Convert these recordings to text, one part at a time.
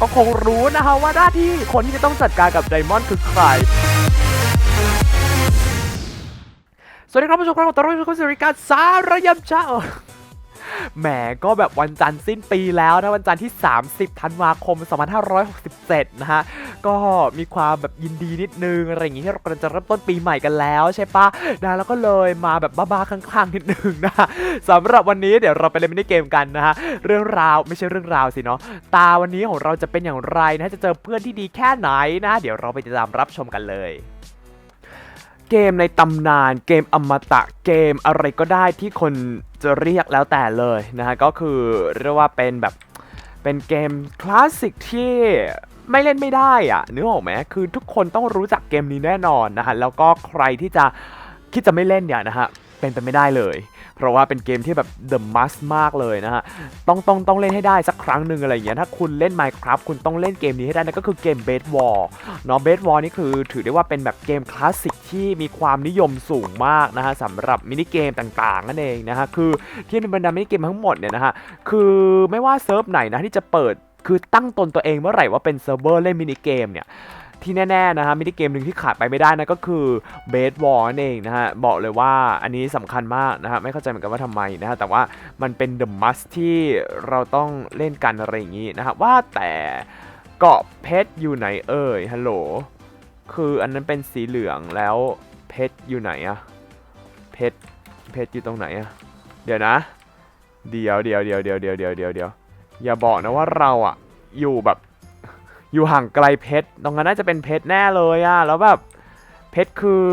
ก็คงรู้นะคะว่าหน้าที่คนที่จะต้องจัดการกับไดมอนด์คือใครสวัสดีครับผู้ชมครับผมต้อนรับเข้าสู่รายการสารยำเช้า แหมก็แบบวันจันทร์สิ้นปีแล้วนะวันจันทร์ที่ 30 ธันวาคม 2567 นะฮะ ก็มีความแบบยินดีนิดนึงอะไรอย่างงี้ที่เรากำลังจะเริ่มต้นปีใหม่กันแล้วใช่ปะนะแล้วก็เลยมาแบบบ้าๆข้างๆนิดนึงนะสำหรับวันนี้เดี๋ยวเราไปเล่นมินิเกมกันนะฮะเรื่องราวไม่ใช่เรื่องราวสิเนาะตาวันนี้ของเราจะเป็นอย่างไรนะจะเจอเพื่อนที่ดีแค่ไหนนะ เดี๋ยวเราไปติดตามรับชมกันเลยเกมในตำนานเกมอมตะเกมอะไรก็ได้ที่คน จะเรียกแล้วแต่เลยนะฮะก็คือเรียกว่าเป็นแบบเป็นเกมคลาสสิกที่ไม่เล่นไม่ได้อะนึกออกไหมคือทุกคนต้องรู้จักเกมนี้แน่นอนนะฮะแล้วก็ใครที่จะคิดจะไม่เล่นเนี่ยนะฮะเป็นไปไม่ได้เลย ราะว่าเป็นเกมที่แบบ the must มากเลยนะฮะ ต้องต้องต้องเล่นให้ได้สักครั้งหนึ่งอะไรอย่างเงี้ย ถ้าคุณเล่น Minecraft คุณต้องเล่นเกมนี้ให้ได้นั่นก็คือเกม Bed War เนาะ Bed War นี่คือถือได้ว่าเป็นแบบเกมคลาสสิกที่มีความนิยมสูงมากนะฮะสำหรับมินิเกมต่างๆนั่นเองนะฮะ คือที่ในบรรดามินิเกมทั้งหมดเนี่ยนะฮะ คือไม่ว่าเซิร์ฟไหนนะที่จะเปิดคือตั้งตนตัวเองเมื่อไหร่ว่าเป็นเซิร์ฟเวอร์เล่นมินิเกมเนี่ย ที่แน่ๆนะฮะมีที่เกมหนึ่งที่ขาดไปไม่ได้นะก็คือเบสบอลนั่นเองนะฮะบอกเลยว่าอันนี้สำคัญมากนะฮะไม่เข้าใจเหมือนกันว่าทำไมนะฮะแต่ว่ามันเป็นเดอะมัสที่เราต้องเล่นกันอะไรอย่างนี้นะฮะว่าแต่เกาะเพชรอยู่ไหนเอ่ยฮัลโหลคืออันนั้นเป็นสีเหลืองแล้วเพชรอยู่ไหนอะเพชรเพชรอยู่ตรงไหนอะเดี๋ยวนะ เดี๋ยวเดี๋ยวเดี๋ยวเดี๋ยวเดี๋ยวเดี๋ยวเดี๋ยวอย่าบอกนะว่าเราอะอยู่แบบ อยู่ห่างไกลเพชรตรงนั้นน่าจะเป็นเพชรแน่เลยอะแล้วแบบเพชรคือ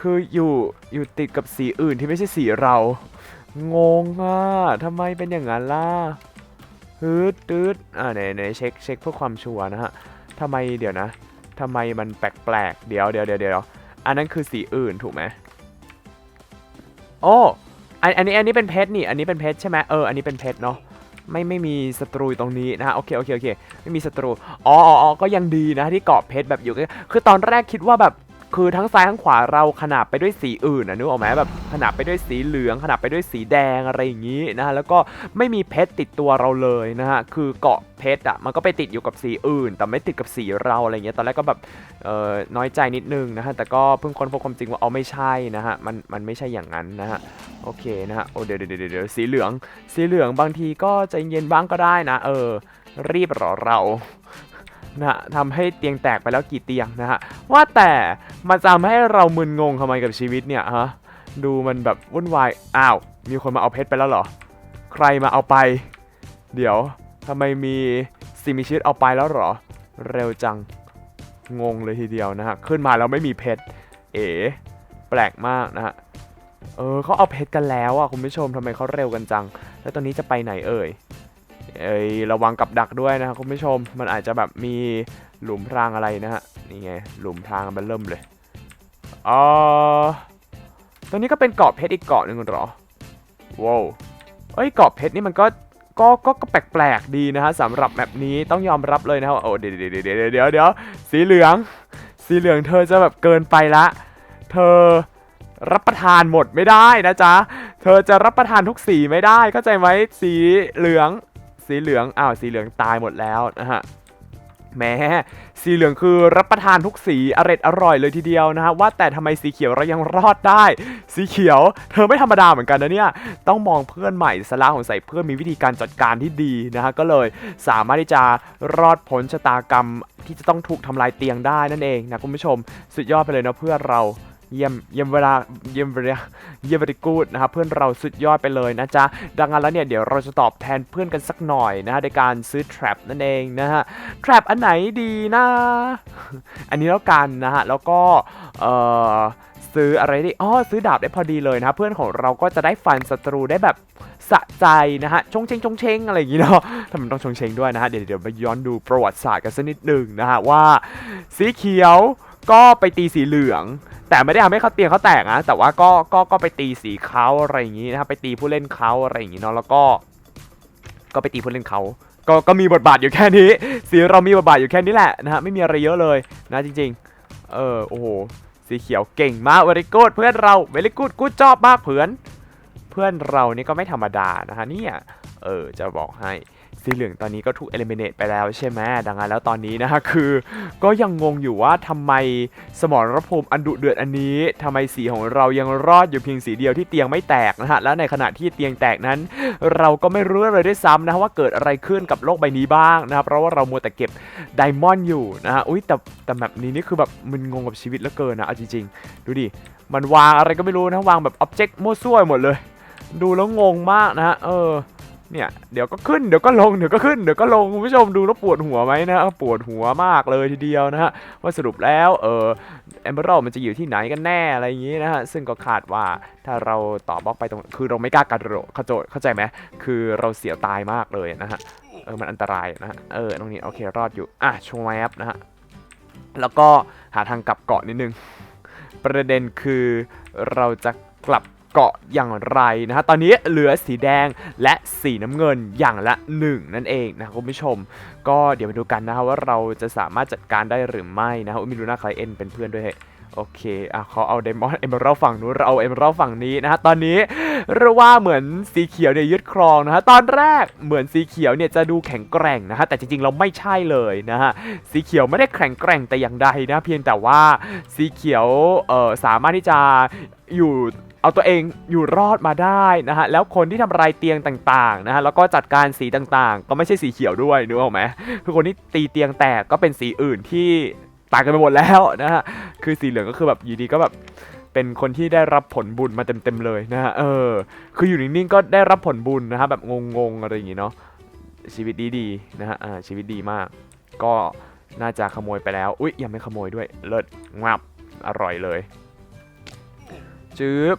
คืออยู่อยู่ติดกับสีอื่นที่ไม่ใช่สีเรา งงอะทำไมเป็นอย่างนั้นล่ะฮึดตืดอ่าไหนไหนเช็คเช็คเพื่อความชัวร์นะฮะทำไมเดี๋ยวนะทำไมมันแปลกๆเดี๋ยวเดี๋ยวเดี๋ยวเดี๋ยวอันนั้นคือสีอื่นถูกไหมโอ้อันอันนี้อันนี้เป็นเพชรนี่ อันนี้เป็นเพชรใช่ไหมเอออันนี้เป็นเพชรเนาะ ไม่ไม่มีศัตรูตรงนี้นะฮะโอเคโอเคโอเคไม่มีศัตรูอ๋ออ๋อก็ยังดีนะที่เกาะเพชรแบบอยู่กล้คือตอนแรกคิดว่าแบบ คือทั้งซ้ายทั้งขวาเราขนาบไปด้วยสีอื่นนะนึกออกไหมแบบขนาบไปด้วยสีเหลือง ขนาบไปด้วยสีแดงอะไรอย่างนี้นะฮะแล้วก็ไม่มีเพชรติดตัวเราเลยนะฮะคือเกาะเพชรอะมันก็ไปติดอยู่กับสีอื่น แต่ไม่ติดกับสีเราอะไรเงี้ยตอนแรกก็แบบเออน้อยใจนิดนึงนะฮะแต่ก็เพิ่งค้นพบความจริงว่าเอาไม่ใช่นะฮะมันมันไม่ใช่อย่างนั้นนะฮะโอเคนะฮะโอ้เดี๋ยวเดี๋ยวเดี๋ยวสีเหลือง สีเหลืองบางทีก็ใจเย็นบ้างก็ได้นะ เออรีบหรอเรา นะทำให้เตียงแตกไปแล้วกี่เตียงนะฮะว่าแต่มาจำให้เรามึนงงทำไมกับชีวิตเนี่ยฮะดูมันแบบวุ่นวายอ้าว มีคนมาเอาเพชรไปแล้วเหรอ ใครมาเอาไป เดี๋ยวทำไมมีสิ่งมีชีวิตเอาไปแล้วเหรอ เร็วจังงงเลยทีเดียวนะฮะขึ้นมาแล้วไม่มีเพชรเอ๋แปลกมากนะฮะเออเขาเอาเพชรกันแล้วอะคุณผู้ชมทำไมเขาเร็วกันจัง แล้วตอนนี้จะไปไหนเอ่ย เอ้ยระวังกับดักด้วยนะครับคุณผู้ชม มันอาจจะแบบมีหลุมพรางอะไรนะฮะ นี่ไง หลุมพรางมันเริ่มเลยอ๋อตรงนี้ก็เป็นเกาะเพชรอีกเกาะหนึ่งหรอว้าวเอ้ยเกาะเพชรนี่มันก็ก็ก็ก็แปลกๆดีนะฮะสำหรับแบบนี้ต้องยอมรับเลยนะครับโอ้เดี๋ยวเดี๋ยวเดี๋ยวเดี๋ยวเดี๋ยวสีเหลือง สีเหลืองเธอจะแบบเกินไปละ เธอรับประทานหมดไม่ได้นะจ๊ะ เธอจะรับประทานทุกสีไม่ได้เข้าใจไหมสีเหลือง สีเหลืองอ้าวสีเหลืองตายหมดแล้วนะฮะแหมสีเหลืองคือรับประทานทุกสีอร่อยอร่อยเลยทีเดียวนะฮะว่าแต่ทำไมสีเขียวเรายังรอดได้ สีเขียว เธอไม่ธรรมดาเหมือนกันนะเนี่ยต้องมองเพื่อนใหม่สละของใส่เพื่อนมีวิธีการจัดการที่ดีนะฮะก็เลยสามารถที่จะรอดพ้นชะตากรรมที่จะต้องถูกทำลายเตียงได้นั่นเองนะคุณผู้ชม สุดยอดไปเลยนะเพื่อนเรา เยี่ยมเยี่ยมเวลาเยี่ยมเวลาเยี่ยมบริกูดนะครับเพื่อนเราสุดยอดไปเลยนะจ๊ะดังนั้นแล้วเนี่ยเดี๋ยวเราจะตอบแทนเพื่อนกันสักหน่อยนะฮะในการซื้อ trap นั่นเองนะฮะ trap อันไหนดีนะอันนี้แล้วกันนะฮะแล้วก็เอ่อซื้ออะไรไดีอ๋อซื้อดาบได้พอดีเลยนะเพื่อนของเราก็จะได้ฟันศัตรูได้แบบสะใจนะฮะชงเชงชงเชงอะไรอย่างงี้เนาะทำไมต้องชงเชงด้วยนะฮะเดี๋ยวเดี๋ยวไปย้อนดูประวัติศาสตร์กันสักนิดหนึ่งนะฮะว่าสีเขียว ก็ไปตีสีเหลือง แต่ไม่ได้ทำให้เขาเตียงเขาแตกนะแต่ว่าก็ก็ก็ไปตีสีเขาอะไรอย่างนี้นะครับไปตีผู้เล่นเขาอะไรอย่างนี้เนาะแล้วก็ ก็ไปตีผู้เล่นเขาก็ก็มีบทบาทอยู่แค่นี้สีเรามีบทบาทอยู่แค่นี้แหละนะฮะไม่มีอะไรเยอะเลยนะจริง ๆ เออโอ้โหสีเขียวเก่งมากเวลิกูดเพื่อนเราเวลิกูดกูจอบมากเพื่อนเพื่อนเรานี่ก็ไม่ธรรมดานะฮะเนี่ยเออจะบอกให้ สีเหลืองตอนนี้ก็ถูกเอลิเมเนตไปแล้วใช่ไหมดังนั้นแล้วตอนนี้นะฮะคือ ก็ยังงงอยู่ว่าทำไมสมรภูมิอันดุเดือดอันนี้ทำไมสีของเรายังรอดอยู่เพียงสีเดียวที่เตียงไม่แตกนะฮะและในขณะที่เตียงแตกนั้น เราก็ไม่รู้เลยด้วยซ้ำนะะว่าเกิดอะไรขึ้นกับโลกใบนี้บ้างนะครับเพราะว่าเรามัวแต่เก็บไดมอนด์อยู่นะฮะอุ้ยแต่แต่แบบนี้นี่คือแบบมึนงงกับชีวิตเหลือเกินนะเอาจริงๆ ดูดิมันวางอะไรก็ไม่รู้นะวางแบบอ็อบเจกต์มั่วซั่วหมดเลย ดูแล้วงงมากนะฮะเออ เนี่ยเดี๋ยวก็ขึ้นเดี๋ยวก็ลงเดี๋ยวก็ขึ้นเดี๋ยวก็ลงคุณผู้ชมดูแล้วปวดหัวไหมนะปวดหัวมากเลยทีเดียวนะฮะว่าสรุปแล้วเออแอมเบอร์มันจะอยู่ที่ไหนกันแน่อะไรอย่างนี้นะฮะซึ่งก็คาดว่าถ้าเราต่อบล็อกไปตรงคือเราไม่กล้ากระโดดเข้าใจเข้าใจไหมคือเราเสียวตายมากเลยนะฮะเออมันอันตรายนะฮะเออตรงนี้โอเครอดอยู่อะชว์แมปนะฮะแล้วก็หาทางกลับเกาะนิดนึงประเด็นคือเราจะกลับ เกาะอย่างไรนะฮะตอนนี้เหลือสีแดงและสีน้ำเงินอย่างละ 1 นั่นเองนะคุณผู้ชม ก็เดี๋ยวมาดูกันนะฮะว่าเราจะสามารถจัดการได้หรือไม่นะฮะมีดูน้าใครเอ็นเป็นเพื่อนด้วยโอเคอะเขาเอาเดมอนเอเมอรัลฝั่งนู้นเราเอาเอเมอรัลฝั่งนี้นะฮะตอนนี้เรียกว่าเหมือนสีเขียวเนี่ยยึดครองนะฮะตอนแรกเหมือนสีเขียวเนี่ยจะดูแข็งแกร่งนะฮะแต่จริงๆเราไม่ใช่เลยนะฮะสีเขียวไม่ได้แข็งแกร่งแต่อย่างใดนะเพียงแต่ว่าสีเขียวเอ่อสามารถที่จะอยู่ เอาตัวเองอยู่รอดมาได้นะฮะแล้วคนที่ทำลายเตียงต่างๆนะฮะแล้วก็จัดการสีต่างๆ ก็ไม่ใช่สีเขียวด้วยนึกออกไหมคือคนที่ตีเตียงแตกก็เป็นสีอื่นที่ตายกันไปหมดแล้วนะฮะคือสีเหลืองก็คือแบบอยู่ดีก็แบบเป็นคนที่ได้รับผลบุญมาเต็มๆเลยนะฮะเออ คืออยู่นิ่งๆก็ได้รับผลบุญนะฮะแบบงงๆอะไรอย่างงี้เนาะชีวิตดีๆนะฮะอ่าชีวิตดีมาก ก็น่าจะขโมยไปแล้ว อุ๊ยยังไม่ขโมยด้วยเลิศงับอร่อยเลย จืบ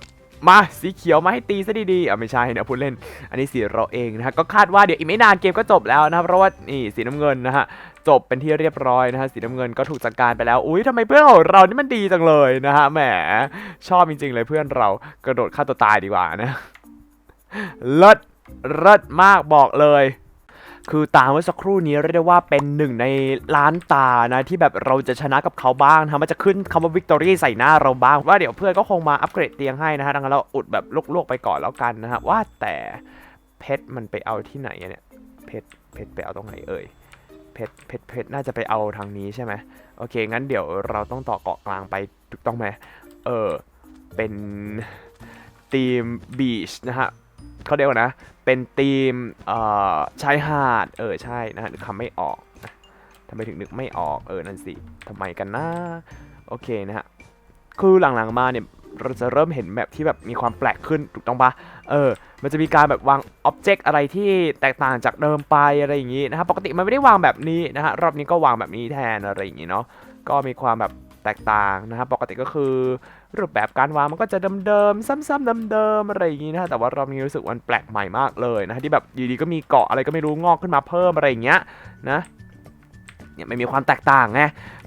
มาสีเขียวมาให้ตีซะดีๆอะไม่ใช่นะพูดเล่น อันนี้สีเราเองนะฮะก็คาดว่าเดี๋ยวอีกไม่นานเกมก็จบแล้วนะครับเพราะว่านี่สีน้ำเงินนะฮะจบเป็นที่เรียบร้อยนะฮะสีน้ำเงินก็ถูกจัดการไปแล้วอุ๊ยทำไมเพื่อนของเรานี่มันดีจังเลยนะฮะแหมชอบจริงๆเลยเพื่อนเรากระโดดฆ่าตัวตายดีกว่านะเลิศเลิศมากบอกเลย คือตาเมื่อสักครู่นี้เรียกได้ว่าเป็นหนึ่งในล้านตานะที่แบบเราจะชนะกับเขาบ้างนะมันจะขึ้นคำว่าวิกตอรี่ใส่หน้าเราบ้างว่าเดี๋ยวเพื่อนก็คงมาอัปเกรดเตียงให้นะฮะดังนั้นเราอุดแบบลวกๆไปก่อนแล้วกันนะฮะว่าแต่เพชรมันไปเอาที่ไหนเนี่ยเพชรเพชรไปเอาตรงไหนเอ่ยเพชรเพชรเพชรน่าจะไปเอาทางนี้ใช่ไหมโอเค งั้นเดี๋ยวเราต้องต่อเกาะกลางไปถูกต้องไหมเออเป็นทีมบีชนะฮะเขาเรียกว่านะ เป็นทีมชายหาด เออใช่นะฮะคำไม่ออกนะทำไมถึงนึกไม่ออก เออ นั่นสิทำไมกันนะ โอเคนะฮะ คือหลังๆมาเนี่ย เราจะเริ่มเห็นแบบที่แบบมีความแปลกขึ้น ถูกต้องปะเออ มันจะมีการแบบวางอ็อบเจกต์อะไรที่แตกต่างจากเดิมไปอะไรอย่างนี้นะครับ ปกติมันไม่ได้วางแบบนี้นะฮะ รอบนี้ก็วางแบบนี้แทนอะไรอย่างนี้เนาะ ก็มีความแบบแตกต่างนะครับ ปกติก็คือ รูปแบบการวางมันก็จะเดิมๆซ้ำๆเดิมๆอะไรอย่างนี้นะแต่ว่ารอบนี้รู้สึกมันแปลกใหม่มากเลยนะฮะที่แบบอยู่ดีก็มีเกาะอะไรก็ไม่รู้งอกขึ้นมาเพิ่มอะไรอย่างเงี้ยนะเนี่ยไมันมีความแตกต่างไง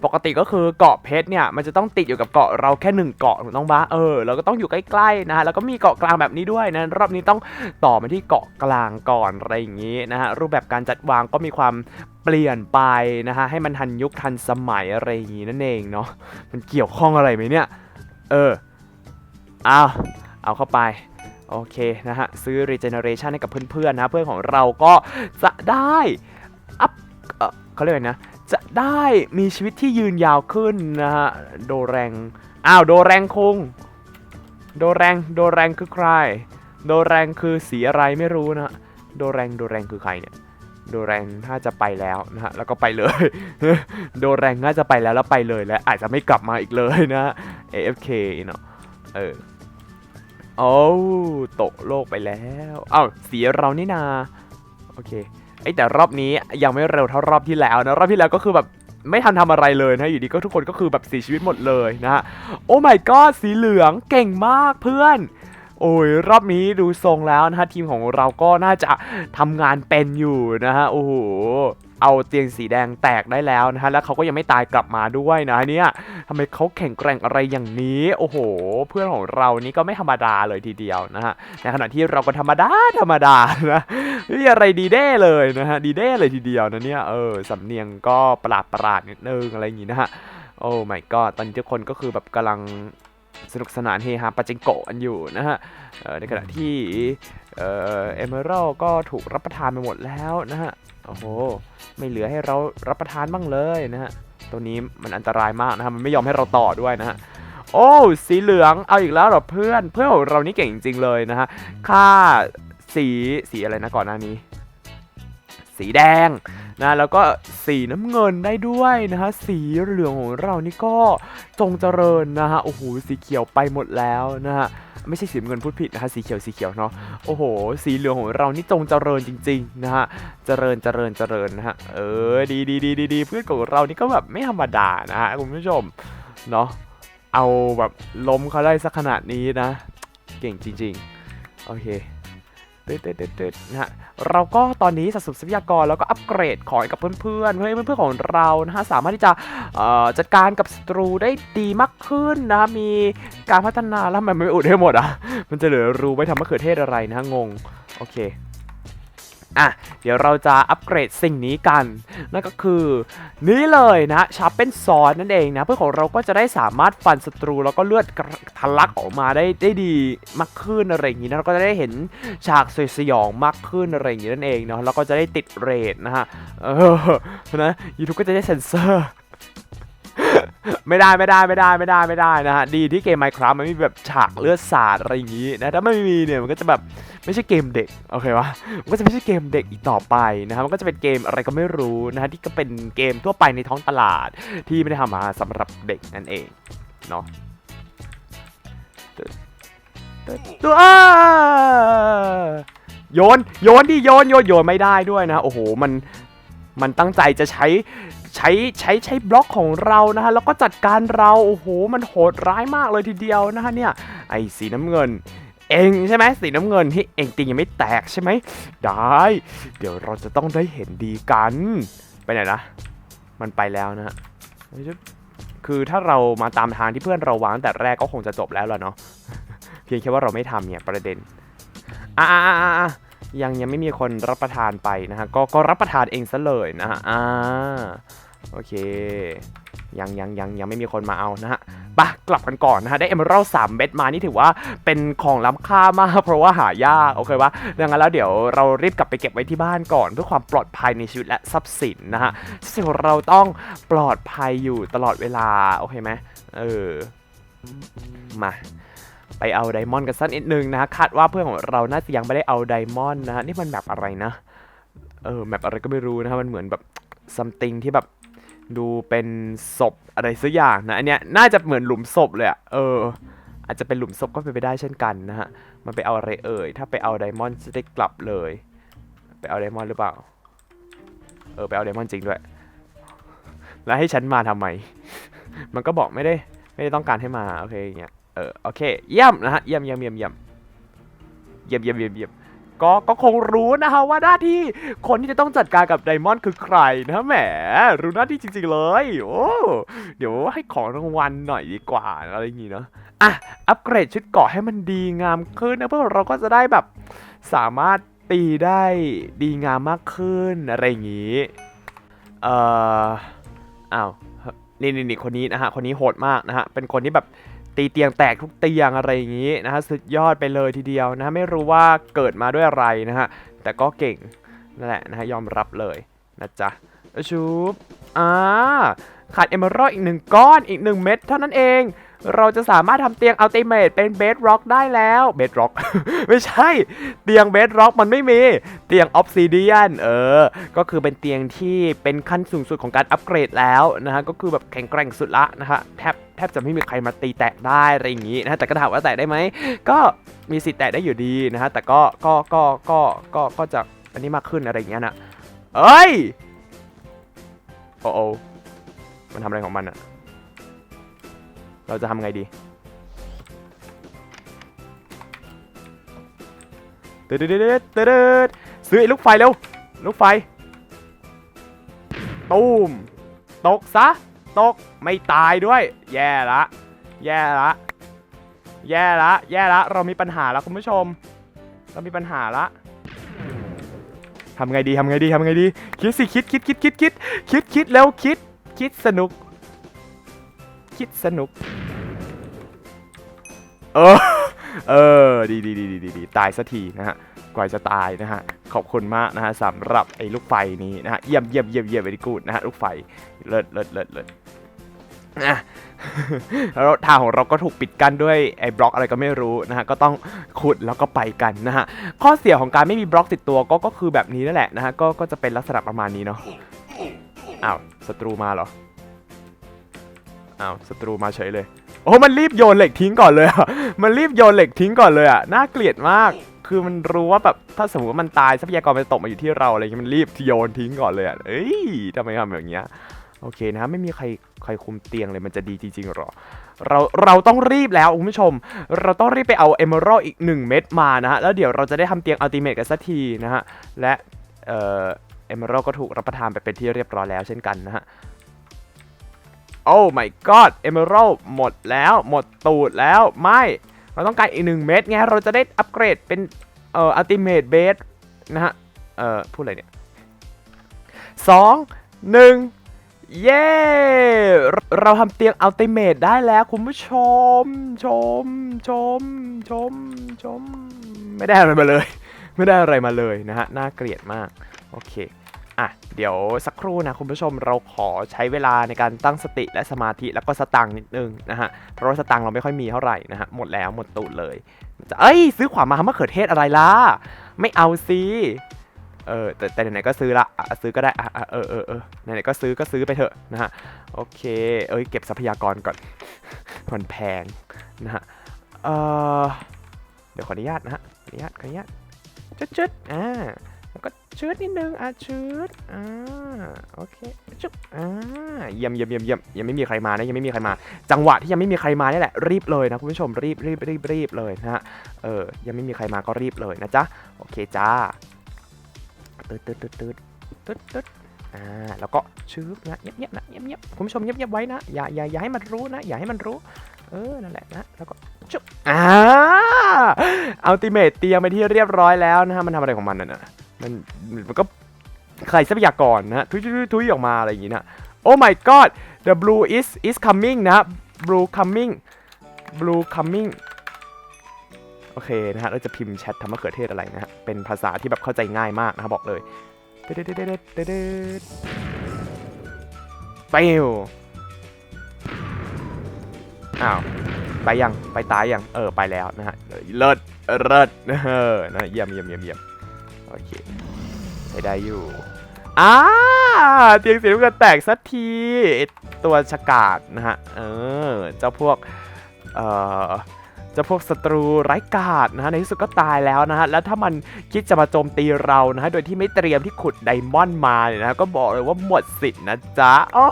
ปกติก็คือเกาะเพชรเนี่ยมันจะต้องติดอยู่กับเกาะเราแค่หนึ่งเกาะถูกต้องปะเออเราก็ต้องอยู่ใกล้ๆนะฮะแล้วก็มีเกาะกลางแบบนี้ด้วยนะรอบนี้ต้องต่อมาที่เกาะกลางก่อนอะไรอย่างงี้นะฮะรูปแบบการจัดวางก็มีความเปลี่ยนไปนะฮะให้มันทันยุคทันสมัยอะไรอย่างงี้นั่นเองเนาะมันเกี่ยวข้องอะไรไหมเนี่ย เออเอาเอาเข้าไป โอเคนะฮะ ซื้อ regeneration ให้กับเพื่อนๆนะเพื่อนของเราก็จะได้อัพเขาเรียกว่านะ จะได้มีชีวิตที่ยืนยาวขึ้นนะฮะ โดแรง อ้าว โดแรงคง โดแรง โดแรงคือใคร โดแรงคือสีอะไรไม่รู้นะ โดแรง โดแรงคือใครเนี่ย โดแรงถ้าจะไปแล้วนะฮะแล้วก็ไปเลย โดแรงน่าจะไปแล้วแล้วไปเลยและอาจจะไม่กลับมาอีกเลยนะ AFK เนาะเออโอ้ตกโลกไปแล้วอ้าวเสียเรานี่นาโอเคไอแต่รอบนี้ยังไม่เร็วเท่ารอบที่แล้วนะรอบที่แล้วก็คือแบบไม่ทันทำอะไรเลยนะอยู่ดีก็ทุกคนก็คือแบบเสียชีวิตหมดเลยนะฮะโอ้ my god สีเหลืองเก่งมากเพื่อน โอ้ยรอบนี้ดูทรงแล้วนะฮะทีมของเราก็น่าจะทำงานเป็นอยู่นะฮะโอ้โหเอาเตียงสีแดงแตกได้แล้วนะฮะแล้วเขาก็ยังไม่ตายกลับมาด้วยนะเนี่ยทำไมเขาแข็งแกร่งอะไรอย่างนี้ โอ้โห เพื่อนของเรานี่ก็ไม่ธรรมดาเลยทีเดียวนะฮะในขณะที่เราก็ธรรมดาธรรมดานะไม่มีอะไรดีเด้เลยนะฮะดีเด้เลยทีเดียวนะเนี่ยเออสำเนียงก็ประหลาดประหลาดนิดนึงอะไรอย่างงี้นะฮะโอ้ my god ตอนนี้ทุกคนก็คือแบบกำลัง สนุกสนานเฮฮาปาจิงโกะกันอยู่นะฮะในขณะที่เอเมอรัลก็ถูกรับประทานไปหมดแล้วนะฮะโอ้โหไม่เหลือให้เรารับประทานบ้างเลยนะฮะตัวนี้มันอันตรายมากนะฮะมันไม่ยอมให้เราต่อด้วยนะฮะโอ้สีเหลืองเอาอีกแล้วเหรอเพื่อนเพื่อนของเรานี่เก่งจริงเลยนะฮะค่าสีสีอะไรนะก่อนหน้านี้ สีแดง นะแล้วก็สีน้ำเงินได้ด้วยนะฮะสีเหลืองของเรานี่ก็จงเจริญนะฮะโอ้โหสีเขียวไปหมดแล้วนะฮะไม่ใช่สีน้ำเงินพูดผิดนะฮะสีเขียวสีเขียวเนาะโอ้โห สีเหลืองของเรานี่จงเจริญจริงๆนะฮะเจริญเจริญเจริญนะฮะเออดีดีดีดีดีเพื่อนของเรานี่ก็แบบไม่ธรรมดานะฮะคุณผู้ชมเนาะเอาแบบล้มเขาได้สักขนาดนี้นะ เก่งจริง ๆ โอเค ตึ๊ดตึ๊ดตึ๊ดตึ๊ดนะฮะเราก็ตอนนี้สะสมทรัพยากรแล้วก็อัปเกรดของให้กับเพื่อนๆเพื่อให้เพื่อนๆของเรานะฮะสามารถที่จะจัดการกับศัตรูได้ดีมากขึ้นนะมีการพัฒนาแล้วมันไม่อุดให้หมดอะมันจะเหลือรูไว้ทำมะเขือเทศอะไรนะฮะงงโอเค อะเดี๋ยวเราจะอัปเกรดสิ่งนี้กัน นั่นก็คือนี่เลยนะชาร์เป็นซอนนั่นเองนะ เพื่อของเราก็จะได้สามารถฟันศัตรูแล้วก็เลือดทะลักออกมาได้ได้ดีมากขึ้นอะไรอย่างนี้นะเราก็จะได้เห็นฉากสยสยองมากขึ้นอะไรอย่างนี้นั่นเองเนาะแล้วก็จะได้ติดเรทนะฮะเออนะยูทูบก็จะได้เซ็นเซอร์ ไม่ได้ไม่ได้ไม่ได้ไม่ได้ไม่ได้นะฮะดีที่เกม Minecraft มันมีแบบฉากเลือดสาดอะไรอย่างนี้นะถ้าไม่มีเนี่ยมันก็จะแบบไม่ใช่เกมเด็กโอเควะมันก็จะไม่ใช่เกมเด็กอีกต่อไปนะครับมันก็จะเป็นเกมอะไรก็ไม่รู้นะฮะที่ก็เป็นเกมทั่วไปในท้องตลาดที่ไม่ได้ทำมาสำหรับเด็กนั่นเองเนาะตัวโยนโยนดิโยนโยนโยนไม่ได้ด้วยนะโอ้โหมันมันตั้งใจจะใช้ ใช้ใช้ใช้บล็อกของเรานะฮะแล้วก็จัดการเราโอ้โหมันโหดร้ายมากเลยทีเดียวนะฮะเนี่ยไอ้สีน้ำเงินเองใช่ไหมสีน้ำเงินที่เองตียังไม่แตกใช่ไหมได้ เดี๋ยวเราจะต้องได้เห็นดีกัน ไปไหนนะ มันไปแล้วนะฮะคือถ้าเรามาตามทางที่เพื่อนเราวางตั้งแต่แรกก็คงจะจบแล้วล่ะเนาะเพียงแค่ว่าเราไม่ทำเนี่ยประเด็นอ่าอ่าอ่าอ่ายังยังไม่มีคนรับประทานไปนะฮะก็ก็รับประทานเองซะเลยนะฮะอ่า โอเค ยังยังยังยังไม่มีคนมาเอานะฮะไปะกลับกันก่อนนะฮะ ได้เอเมอรัลสามเม็ดมานี่ถือว่าเป็นของล้ำค่ามาก เพราะว่าหายาก โอเคปะดังนั้นแล้วเดี๋ยวเรารีบกลับไปเก็บไว้ที่บ้านก่อน เพื่อความปลอดภัยในชีวิตและทรัพย์สินนะฮะสิ่งของเราต้องปลอดภัยอยู่ตลอดเวลา โอเคไหมเออ มาไปเอาไดมอนด์กันสักนิดนึงนะฮะคาดว่าเพื่อนของเราน่าจะยังไม่ได้เอาไดมอนด์นะฮะนี่มันแบบอะไรนะ เออแมปอะไรก็ไม่รู้นะฮะมันเหมือนแบบ something ที่แบบ ดูเป็นศพอะไรสักอย่างนะ อันเนี้ยน่าจะเหมือนหลุมศพเลยอะเออ อาจจะเป็นหลุมศพก็เป็นไปได้เช่นกันนะฮะ มันไปเอาอะไรเอ่ย ถ้าไปเอาไดมอนด์จะได้กลับเลย ไปเอาไดมอนด์หรือเปล่า เออไปเอาไดมอนด์จริงด้วย แล้วให้ฉันมาทำไม มันก็บอกไม่ได้ไม่ได้ต้องการให้มา โอเคอย่างเงี้ย เออโอเค เยี่ยมนะฮะ เยี่ยมเยี่ยมเยี่ยมเยี่ยมเยี่ยมเยี่ยมเยี่ยม ก็ก็คงรู้นะฮะว่าหน้าที่คนที่จะต้องจัดการกับไดมอนด์คือใครนะแหม รู้หน้าที่จริงๆเลย โอ้เดี๋ยวให้ของรางวัลหน่อยดีกว่าอะไรอย่างงี้เนาะอะอัปเกรดชุดเกาะให้มันดีงามขึ้นนะเพื่อเราก็จะได้แบบสามารถตีได้ดีงามมากขึ้นอะไรอย่างงี้เอ่ออ้าวนี่นี่คนนี้นะฮะคนนี้โหดมากนะฮะเป็นคนที่แบบ ตีเตียงแตกทุกเตียงอะไรอย่างนี้นะฮะสุดยอดไปเลยทีเดียวนะฮะไม่รู้ว่าเกิดมาด้วยอะไรนะฮะแต่ก็เก่งนั่นแหละนะฮะยอมรับเลยนะจ๊ะชูบอ่าขาดเอเมอรัลอีกหนึ่งก้อนอีกหนึ่งเม็ดเท่านั้นเอง เราจะสามารถทำเตียงอัลติเมทเป็นเบดร็อกได้แล้วเบดร็อกไม่ใช่ เตียงเบดร็อกมันไม่มีเตียงออฟซิเดียนเออ ก็คือเป็นเตียงที่เป็นขั้นสูงสุดของการอัปเกรดแล้วนะฮะก็คือแบบแข็งแกร่งสุดละนะฮะแทบ แทบจะไม่มีใครมาตีแตะได้อะไรอย่างนี้นะแต่ก็ถามว่าแตะได้ไหมก็มีสิทธิ์แตะได้อยู่ดีนะฮะแต่ก็ก็ก็ก็ก็ก็จะอันนี้มากขึ้นอะไรอย่างเงี้ยนะเอ้ยโอ้โอมันทำอะไรของมันอะเราจะทำไงดีตึ๊ดตึ๊ดตึ๊ดตึ๊ดซื้อลูกไฟเร็ว ลูกไฟ ตูม ตกซะ ตกไม่ตายด้วย แย่ละ แย่ละ แย่ละ แย่ละ เรามีปัญหาแล้วคุณผู้ชม เรามีปัญหาละทำไงดีทำไงดีทำไงดี คิดสิคิดคิดคิดคิดคิดคิดคิดแล้วคิด คิดสนุก คิดสนุก เออ เออ ดีดีดีดีดีดีตายสักทีนะฮะ กว่าจะตายนะฮะ ขอบคุณมากนะฮะสำหรับไอ้ลูกไฟนี้นะฮะ เยี่ยมเยี่ยมเยี่ยมเยี่ยมไปดีกูดนะฮะลูกไฟ เลิศเลิศเลิศเลิศอะแล้วทางของเราก็ถูกปิดกั้นด้วยไอ้บล็อกอะไรก็ไม่รู้นะฮะก็ต้องขุดแล้วก็ไปกันนะฮะข้อเสียของการไม่มีบล็อกติดตัวก็ก็คือแบบนี้นั่นแหละนะฮะก็ก็จะเป็นลักษณะประมาณนี้เนาะอ้าวศัตรูมาเหรออ้าวศัตรูมาเฉยเลย โอ้มันรีบโยนเหล็กทิ้งก่อนเลยอะมันรีบโยนเหล็กทิ้งก่อนเลยอะน่าเกลียดมาก คือมันรู้ว่าแบบถ้าสมมติว่ามันตายทรัพยากรมันตกมาอยู่ที่เราอะไรเงี้ยมันรีบโยนทิ้งก่อนเลยอะเอ้ยทำไมทำแบบเนี้ยโอเคนะไม่มีใครใครคุมเตียงเลยมันจะดีจริงๆหรอ เราเราต้องรีบแล้วคุณผู้ชม เราต้องรีบไปเอาเอเมอรัลอีก 1 เม็ดมานะฮะ แล้วเดี๋ยวเราจะได้ทำเตียงอัลติเมทกันสักทีนะฮะ และเอ่อเอเมอรัลก็ถูกรับประทานไปเป็นที่เรียบร้อยแล้วเช่นกันนะฮะโอ้ my god เอเมอรัลหมดแล้วหมดตูดแล้วไม่ เราต้องการอีกหนึ่งเม็ดไงเราจะได้อัปเกรดเป็นเอ่ออัลติเมทเบสนะฮะเอ่อพูดอะไรเนี่ยสองหนึ่งเย้ เราทำเตียงอัลติเมทได้แล้วคุณผู้ชม ชม ชม ชม ชม ไม่ได้อะไรมาเลย ไม่ได้อะไรมาเลยนะฮะ น่าเกลียดมาก โอเค อะเดี๋ยวสักครู่นะคุณผู้ชมเราขอใช้เวลาในการตั้งสติและสมาธิแล้วก็สตังค์นิดนึงนะฮะเพราะว่าสตังค์เราไม่ค่อยมีเท่าไหร่นะฮะหมดแล้วหมดตูดเลยจะเอ้ยซื้อขวามาทำมะเขือเทศอะไรล่ะไม่เอาสิเออแต่แต่ไหนๆก็ซื้อละซื้อก็ได้อะเออเออเออไหนๆก็ซื้อก็ซื้อไปเถอะนะฮะโอเคเอ้ยเก็บทรัพยากรก่อนมันแพงนะฮะเออเดี๋ยวขออนุญาตนะฮะขออนุญาตขออนุญาตจุดจุดๆอ่า ชืดนิดนึงอะชืดอ่าโอเคจุ๊บอ่าเยี่ยมเยี่ยมเยี่ยมเยี่ยมยังไม่มีใครมานะยังไม่มีใครมา จังหวะที่ยังไม่มีใครมานี่แหละรีบเลยนะคุณผู้ชมรีบรีบรีบรีบเลยนะฮะเออยังไม่มีใครมาก็รีบเลยนะจ๊ะโอเคจ้าตืดตืดตืดตืดตืดตืดอ่าแล้วก็ชืบนะเงียบเงียบนะเงียบเงียบคุณผู้ชมเงียบเงียบไว้นะอย่าอย่าอย่าให้มันรู้นะ อย่าให้มันรู้ เออนั่นแหละนะแล้วก็จุ๊บอ่าอัลติเมทเตรียมไปที่เรียบร้อยแล้วนะฮะมันทำอะไรของมันน่ะ มันมันก็ใครทรัพยากรนะฮะทุยทุยทุยออกมาอะไรอย่างงี้นะ Oh my god the blue is is coming นะ blue coming blue coming โอเคนะฮะเราจะพิมพ์แชททำมะเขือเทศอะไรนะฮะ เป็นภาษาที่แบบเข้าใจง่ายมากนะบอกเลยเดดเดดเดดเดเดเดไปอ้าว ไปยัง ไปตายยัง เออ ไปแล้วนะฮะ เลิศ เลิศเออนะเยี่ยมเยี่ยมเยี่ยมเยี่ยม โอเคใช้ได้อยู่อ่าเตียงสีน้ำเงินแตกสักทีตัวฉกาดนะฮะเออเจ้าพวกเอ่อจ้าพวกศัตรูไร้กาดนะฮะในที่สุดก็ตายแล้วนะฮะแล้วถ้ามันคิดจะมาโจมตีเรานะฮะโดยที่ไม่เตรียมที่ขุดไดมอนด์มาเนี่ยนะะก็บอกเลยว่าหมดสิทธิ์นะจ๊ะอ๋อ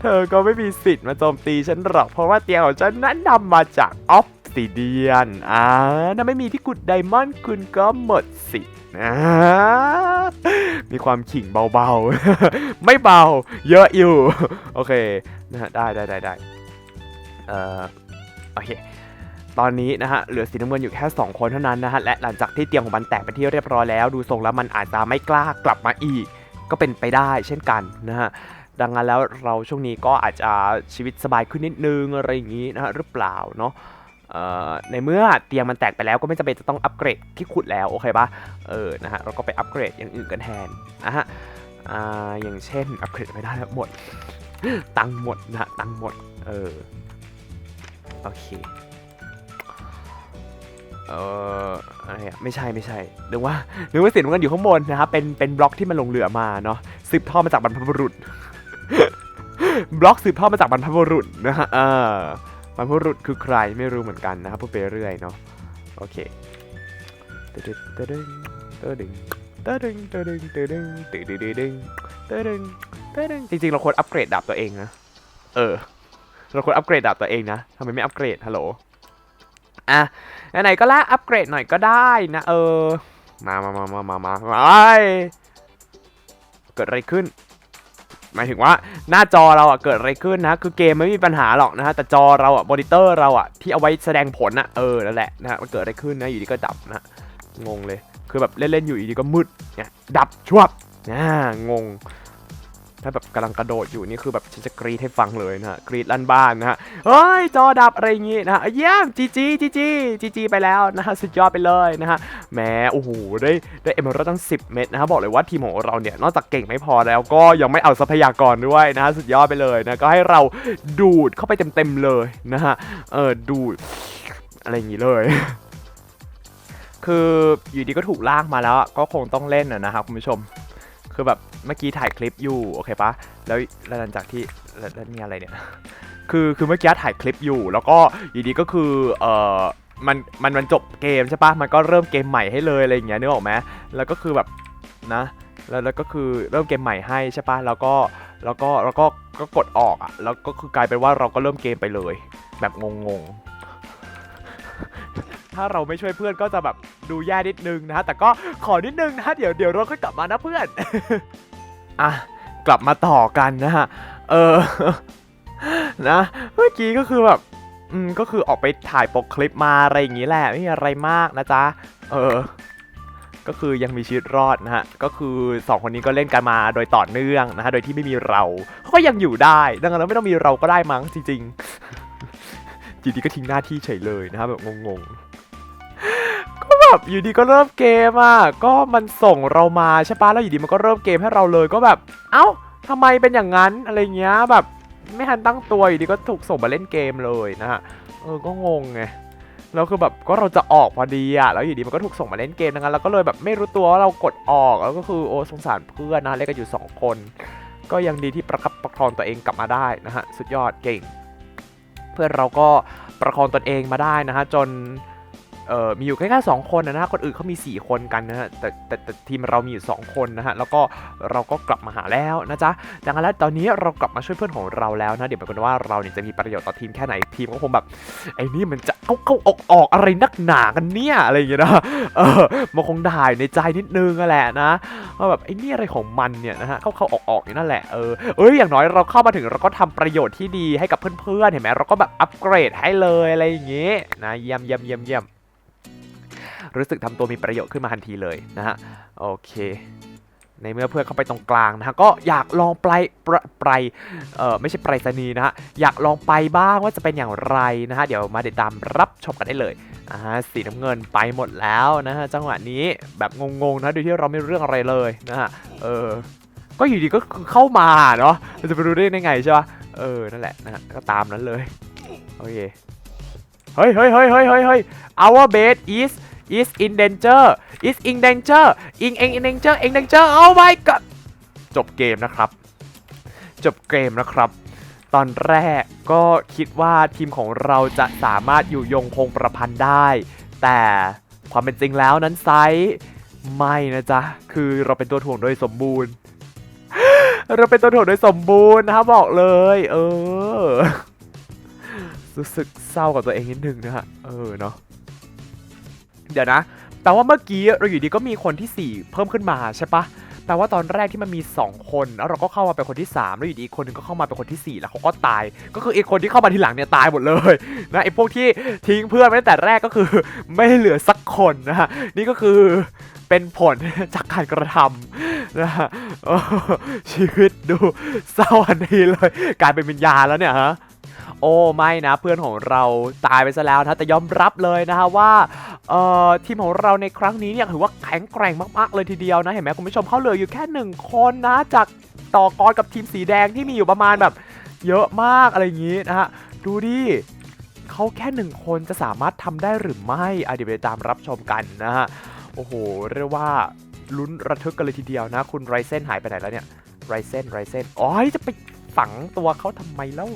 เธอก็ไม่มีสิทธิ์มาโจมตีฉันหรอกเพราะว่าเตียงของฉันนั้นนำมาจากออฟ ซิเดียนอ่าถ้าไม่มีที่ขุดไดมอนด์คุณก็หมดสิทธิ์อ่ามีความขิงเบาๆ ไม่เบา เยอะอยู่ โอเคนะฮะได้ได้ได้ได้เอ่อโอเคตอนนี้นะฮะเหลือสีน้ำเงินอยู่แค่ 2 คนเท่านั้นนะฮะและหลังจากที่เตียงของมันแตกไปที่เรียบร้อยแล้ว ดูทรงแล้วมันอาจจะไม่กล้ากลับมาอีก ก็เป็นไปได้เช่นกันนะฮะดังนั้นแล้วเราช่วงนี้ก็อาจจะชีวิตสบายขึ้นนิดนึงอะไรอย่างนี้นะฮะหรือเปล่าเนาะ ในเมื่อเตียงมันแตกไปแล้วก็ไม่จำเป็นจะต้องอัปเกรดที่ขุดแล้วโอเคปะเออนะฮะเราก็ไปอัปเกรดอย่างอื่นกันแทนนะฮะอ่าอย่างเช่นอัปเกรดไม่ได้แล้วหมด ตังหมดนะตังหมดเออโอเคเอออะไรอะไม่ใช่ไม่ใช่นึกว่านึกว่าสินมันอยู่ข้างบนนะครับเป็นเป็นบล็อกที่มันลงเรือมาเนาะสืบทอดมาจากบรรพบุรุษบล็อกสืบทอดมาจากบรรพบุรุษนะฮะเออ บรรพบุรุษคือใครไม่รู้เหมือนกันนะครับพูดไปเรื่อยเนาะโอเคตึดึงตึดึงตึดึงตดึงตดึงตดึงตดึงตดึงตดึงตดึงจริงๆเราควรอัปเกรดดาบตัวเองนะเออเราควรอัปเกรดดาบตัวเองนะทำไมไม่อัปเกรดฮัลโหลอะไหนๆก็ละอัปเกรดหน่อยก็ได้นะเออมามามามามามาไอ้เกิดอะไรขึ้น หมายถึงว่าหน้าจอเราอะเกิดอะไรขึ้นนะคือเกมไม่มีปัญหาหรอกนะฮะแต่จอเราอะมอนิเตอร์เราอะที่เอาไว้แสดงผลอะเออนั่นแหละนะฮะมันเกิดอะไรขึ้นนะอยู่ดีก็ดับนะงงเลย คือแบบเล่นๆอยู่ดีก็มืดเนี่ยดับชวบนะงง ถ้าแบบกำลังกระโดดอยู่นี่คือแบบฉันจะกรีดให้ฟังเลยนะฮะกรีดลั่นบ้านนะฮะเฮ้ยจอดับอะไรอย่างงี้นะฮะเยี่ยมจีจีจีจีจีจีไปแล้วนะฮะสุดยอดไปเลยนะฮะแหมโอ้โหได้ได้เอเมอรัลตั้ง 10 เม็ดนะฮะบอกเลยว่าทีมของเราเนี่ยนอกจากเก่งไม่พอแล้วก็ยังไม่เอาทรัพยากรด้วยนะฮะสุดยอดไปเลยนะก็ให้เราดูดเข้าไปเต็มๆเลยนะฮะเออดูดอะไรอย่างงี้เลยคืออยู่ดีก็ถูกลากมาแล้วก็คงต้องเล่นอะนะครับคุณผู้ชม คือแบบเมื่อกี้ถ่ายคลิปอยู่โอเคปะแล้วหลังจากที่แล้วแล้วนี่อะไรเนี่ยคือคือเมื่อกี้ถ่ายคลิปอยู่ แล้วก็อยู่ดีก็คือเออมันมันมันจบเกมใช่ปะมันก็เริ่มเกมใหม่ให้เลยอะไรอย่างเงี้ยนึกออกไหมแล้วก็คือแบบนะแล้วแล้วก็คือเริ่มเกมใหม่ให้ใช่ปะแล้วก็แล้วก็แล้วก็ก็กดออกอะแล้วก็คือกลายเป็นว่าเราก็เริ่มเกมไปเลย แบบงงๆถ้าเราไม่ช่วยเพื่อนก็จะแบบ ดูแย่นิดนึงนะฮะแต่ก็ขอนิดนึงนะฮะเดี๋ยวเดี๋ยวเราค่อยกลับมานะเพื่อนอะกลับมาต่อกันนะฮะเออนะเมื่อกี้ก็คือแบบอืมก็คือออกไปถ่ายปกคลิปมาอะไรอย่างนี้แหละไม่มีอะไรมากนะจ๊ะเออ ก็คือยังมีชีวิตรอดนะฮะก็คือสองคนนี้ก็เล่นกันมาโดยต่อเนื่องนะฮะโดยที่ไม่มีเราเขาก็ยังอยู่ได้ ดังนั้นไม่ต้องมีเราก็ได้มั้งจริงๆอยู่ดีก็ทิ้งหน้าที่เฉยเลยนะฮะแบบงงๆ ก็แบบอยู่ดีก็เริ่มเกมอะก็มันส่งเรามาใช่ปะแล้วอยู่ดีมันก็เริ่มเกมให้เราเลยก็แบบ เอ้าทำไมเป็นอย่างนั้นอะไรเงี้ยแบบไม่ทันตั้งตัวอยู่ดีก็ถูกส่งมาเล่นเกมเลยนะฮะเออก็งงไงแล้วคือแบบก็เราจะออกพอดีอะแล้วอยู่ดีมันก็ถูกส่งมาเล่นเกมดังนั้นเราก็เลยแบบไม่รู้ตัวว่าเรากดออกแล้วก็คือโอ้สงสารเพื่อนนะเล่นกันอยู่สองคน ก็ยังดีที่ประคับประคองตัวเองกลับมาได้นะฮะสุดยอดเก่ง เพื่อนเราก็ประคองตนเองมาได้นะฮะจน เอ่อมีอยู่แค่สองคนนะฮะคนอื่นเขามี 4 คนกันนะฮะแต่แต่แต่ทีมเรามีอยู่ 2 คนนะฮะแล้วก็เราก็กลับมาหาแล้วนะจ๊ะดังนั้นแล้วตอนนี้เรากลับมาช่วยเพื่อนของเราแล้วนะเดี๋ยวมากันว่าเราเนี่ยจะมีประโยชน์ต่อทีมแค่ไหนทีมก็คงแบบไอ้นี่มันจะเข้าเข้าออกออกอะไรนักหนากันเนี่ยอะไรอย่างเงี้ยนะเออมันคงด่ายในใจนิดนึงแหละนะว่าแบบไอ้นี่อะไรของมันเนี่ยนะฮะเข้าเข้าออกออกนี่นั่นแหละเออเอ้ยอย่างน้อยเราเข้ามาถึงเราก็ทำประโยชน์ที่ดีให้กับเพื่อนๆเห็นไหมเราก็แบบอัปเกรดให้เลยอะไรอย่างเงี้ยนะเยี่ยมเยี่ยมเยี่ยมเยี่ยม รู้สึกทำตัวมีประโยชน์ขึ้นมาทันทีเลยนะฮะโอเค ในเมื่อเพื่อนเข้าไปตรงกลางนะฮะก็อยากลองไปไปไปเออไม่ใช่ไปรษณีย์นะฮะอยากลองไปบ้างว่าจะเป็นอย่างไรนะฮะเดี๋ยวมาติดตามรับชมกันได้เลยอ่าสีน้ำเงินไปหมดแล้วนะฮะจังหวะนี้แบบงงๆนะโดยที่เราไม่รู้เรื่องอะไรเลยนะฮะเออก็อยู่ดีก็เข้ามาเนาะเราจะไปรู้ได้ยังไงใช่ป่ะเออนั่นแหละนะฮะก็ตามนั้นเลยโอเคเฮ้ยเฮ้ยเฮ้ยเฮ้ยเฮ้ยเฮ้ย our base is is in danger is in danger in in in danger in danger oh my god จบเกมนะครับ จบเกมนะครับ ตอนแรกก็คิดว่าทีมของเราจะสามารถอยู่ยงคงประพันธ์ได้ แต่ความเป็นจริงแล้วนั้นไซส์ไม่นะจ๊ะ คือเราเป็นตัวถ่วงโดยสมบูรณ์ เราเป็นตัวถ่วงโดยสมบูรณ์นะครับบอกเลย เออ รู้สึกเศร้ากับตัวเองนิดนึงนะฮะ เออเนาะ ดี๋ยวนะแปลว่าเมื่อกี้เราอยู่ดีก็มีคนที่ 4 เพิ่มขึ้นมาใช่ปะแปลว่าตอนแรกที่มันมี 2 คน แล้วเราก็เข้ามาเป็นคนที่ 3 แล้วอยู่ดีอีกคนหนึงก็เข้ามาเป็นคนทีสี่ 4 แล้วเขาก็ตาย ก็คืออีกคนที่เข้ามาทีหลังเนี่ยตายหมดเลยนะไอ้พวกที่ทิ้งเพื่อนไว้ตั้งแต่แรกก็คือ ไม่เหลือสักคนนะฮะนี่ก็คือเป็นผลจากการกระทำนะฮะชีวิตดูเศร้าอันนี้เลยกลายเป็นวิญญาณแล้วเนี่ยฮะ โอ้ไม่นะเพื่อนของเราตายไปซะแล้วนะแต่ยอมรับเลยนะฮะว่าเอ่อทีมของเราในครั้งนี้เนี่ยถือว่าแข็งแกร่งมากๆเลยทีเดียวนะเห็นไหมคุณผู้ชมเขาเหลืออยู่แค่หนึ่งคนนะจากต่อกรกับทีมสีแดงที่มีอยู่ประมาณแบบ เยอะมากอะไรอย่างนี้นะฮะดูดิเขาแค่หนึ่งคนจะสามารถทำได้หรือไม่อะเดี๋ยวไปตามรับชมกันนะฮะโอ้โหเรียกว่าลุ้นระทึกกันเลยทีเดียวนะ คุณไรเซนหายไปไหนแล้วเนี่ยไรเซนไรเซนอ๋อจะไปฝังตัวเขาทำไมแล้ว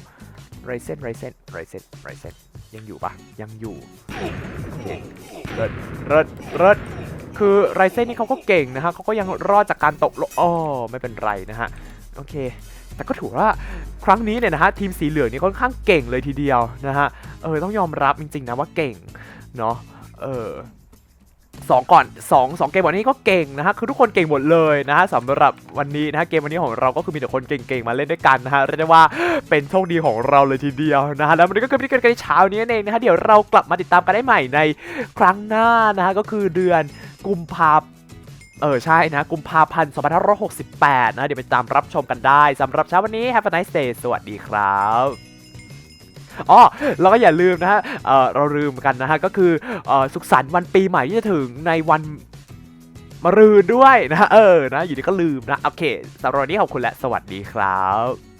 ไรเซนไรเซนไรเซนไรเซนยังอยู่ปะยังอยู่เริดเริดเริดคือไรเซนนี่เขาก็เก่งนะฮะเขาก็ยังรอดจากการตกลงอ๋อไม่เป็นไรนะฮะโอเค แต่ก็ถือว่าครั้งนี้เนี่ยนะฮะทีมสีเหลืองนี่ค่อนข้างเก่งเลยทีเดียวนะฮะเออต้องยอมรับจริงๆนะว่าเก่งเนาะเออ สองก่อนสองสองเกมวันนี้ก็เก่งนะฮะคือทุกคนเก่งหมดเลยนะฮะสำหรับวันนี้นะฮะเกมวันนี้ของเราก็คือมีแต่คนเก่งๆมาเล่นด้วยกันนะฮะเรียกได้ว่าเป็นโชคดีของเราเลยทีเดียวนะฮะแล้ววันนี้ก็คือพิธีการในเช้านี้เองนะฮะเดี๋ยวเรากลับมาติดตามกันได้ใหม่ในครั้งหน้านะฮะก็คือเดือนกุมภาเออใช่นะกุมภาพันธ์2568 นะเดี๋ยวไปตามรับชมกันได้สำหรับเช้าวันนี้ Have a nice day สวัสดีครับ อ๋อแล้วก็อย่าลืมนะฮะเออเราลืมกันนะฮะก็คือเออสุขสันต์วันปีใหม่ที่จะถึงในวันมะรืนด้วยนะะเออนะอยู่ดีก็ลืมนะโอเคสำหรับวันนี้ขอบคุณและสวัสดีครับ